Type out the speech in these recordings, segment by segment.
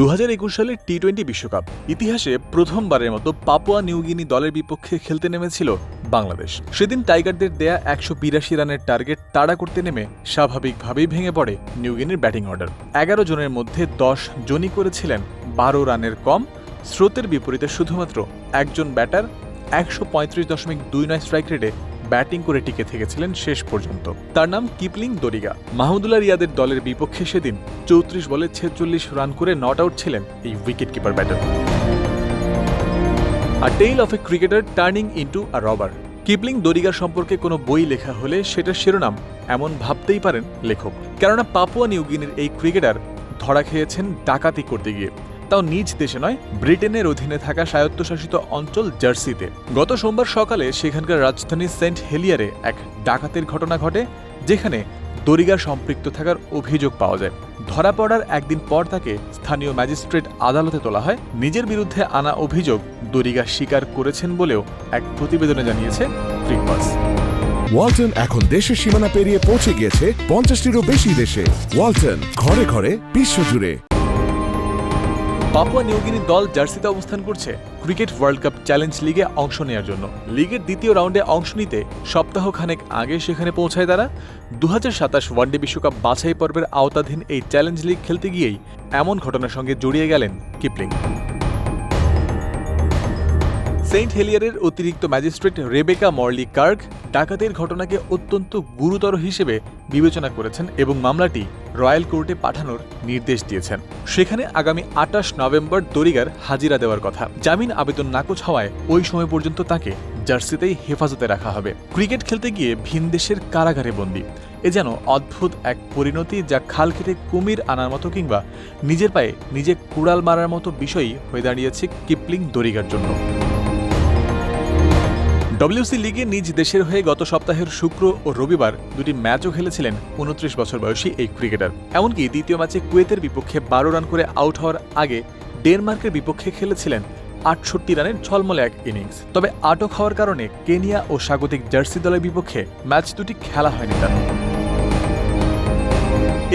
দু সালের T twenty বিশ্বকাপ ইতিহাসে প্রথমবারের মতো পাপুয়া নিউগিনি দলের বিপক্ষে খেলতে নেমেছিল বাংলাদেশ। সেদিন টাইগারদের দেয়া একশো বিরাশি রানের টার্গেট তাড়া করতে নেমে স্বাভাবিকভাবেই ভেঙে পড়ে নিউগিনির ব্যাটিং অর্ডার। এগারো জনের মধ্যে দশ জনই করেছিলেন বারো রানের কম, স্রোতের বিপরীতে শুধুমাত্র একজন ব্যাটার একশো পঁয়ত্রিশ দশমিক দুই নয় স্ট্রাইক রেটে ব্যাটিং করে টিকে থেকেছিলেন শেষ পর্যন্ত। তার নাম কিপলিং দরিগা। মাহমুদুল্লাহ রিয়াদের দলের বিপক্ষে সেদিন চৌত্রিশ বলে ছেচল্লিশ রান করে নট আউট ছিলেন এই wicket keeper batter. A tale of a cricketer turning into a rubber. Kipling দরিগা সম্পর্কে কোনো বই লেখা হলে সেটার শিরোনাম এমন ভাবতেই পারেন লেখক। কেননা পাপুয়া নিউগিনির এই ক্রিকেটার ধরা খেয়েছেন ডাকাতি করতে গিয়ে। তাও নিজ দেশে নয়, ব্রিটেনের অধীনে থাকা স্বায়ত্তশাসিত অঞ্চল জার্সিতে। গত সোমবার সকালে সেখানকার রাজধানী সেন্ট হেলিয়ারে এক ডাকাতের ঘটনা ঘটে, যেখানে দরিগা সম্পৃক্ত থাকার অভিযোগ পাওয়া যায়। ধরা পড়ার একদিন পর তাকে স্থানীয় ম্যাজিস্ট্রেট আদালতে তোলা হয়। নিজের বিরুদ্ধে আনা অভিযোগ দরিগা স্বীকার করেছেন বলেও এক প্রতিবেদনে জানিয়েছে ওয়ালটন এখন দেশের সীমানা পেরিয়ে পৌঁছে গিয়েছে পঞ্চাশটিরও বেশি দেশে। ওয়ালটন ঘরে ঘরে বিশ্বজুড়ে। পাপুয়া নিউগিনি দল জার্সিতে অবস্থান করছে ক্রিকেট ওয়ার্ল্ড কাপ চ্যালেঞ্জ লিগে অংশ নেওয়ার জন্য। লিগের দ্বিতীয় রাউন্ডে অংশ নিতে সপ্তাহখানেক আগে সেখানে পৌঁছায় তারা। দু হাজার সাতাশ ওয়ানডে বিশ্বকাপ বাছাই পর্বের আওতাধীন এই চ্যালেঞ্জ লিগ খেলতে গিয়েই এমন ঘটনার সঙ্গে জড়িয়ে গেলেন কিপলিং। সেন্ট হেলিয়ারের অতিরিক্ত ম্যাজিস্ট্রেট রেবেকা মর্লি কার্ক ডাকাতের ঘটনাকে অত্যন্ত গুরুতর হিসেবে বিবেচনা করেছেন এবং মামলাটি রয়্যাল কোর্টে পাঠানোর নির্দেশ দিয়েছেন। সেখানে আগামী আটাশ নভেম্বর দরিগার হাজিরা দেওয়ার কথা। জামিন আবেদন নাকচ হওয়ায় ওই সময় পর্যন্ত তাকে জার্সিতেই হেফাজতে রাখা হবে। ক্রিকেট খেলতে গিয়ে ভিন দেশের কারাগারে বন্দী। এ যেন অদ্ভুত এক পরিণতি যা খাল কেটে কুমির আনার মতো কিংবা নিজের পায়ে নিজে কুড়াল মারার মতো বিষয়ই হয়ে দাঁড়িয়েছে কিপলিং দরিগার জন্য। ডব্লিউসি লিগে নিজ দেশের হয়ে গত সপ্তাহের শুক্র ও রবিবার দুটি ম্যাচও খেলেছিলেন উনত্রিশ বছর বয়সী এই ক্রিকেটার। এমনকি দ্বিতীয় ম্যাচে কুয়েতের বিপক্ষে বারো রান করে আউট হওয়ার আগে ডেনমার্কের বিপক্ষে খেলেছিলেন আটষট্টি রানের ঝলমলে এক ইনিংস। তবে আটক হওয়ার কারণে কেনিয়া ও স্বাগতিক জার্সি দলের বিপক্ষে ম্যাচ দুটি খেলা হয়নি তার।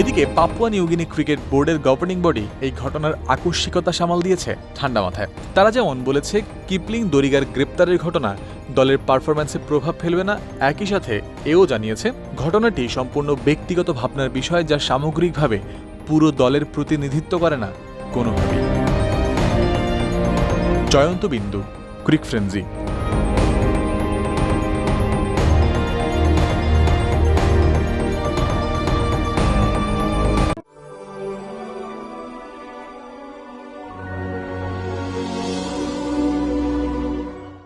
এদিকে পাপুয়া নিউগিনি ক্রিকেট বোর্ডের গভর্নিং বডি এই ঘটনার আকস্মিকতা সামাল দিয়েছে ঠান্ডা মাথায়। তারা যেমন বলেছে, কিপলিং দরিগার গ্রেপ্তারের ঘটনা দলের পারফরম্যান্সে প্রভাব ফেলবে না, একই সাথে এও জানিয়েছে, ঘটনাটি সম্পূর্ণ ব্যক্তিগত ভাবনার বিষয় যা সামগ্রিকভাবে পুরো দলের প্রতিনিধিত্ব করে না, কোনোভাবেই। জয়ন্ত বিন্দু ক্রিক ফ্রেন্সি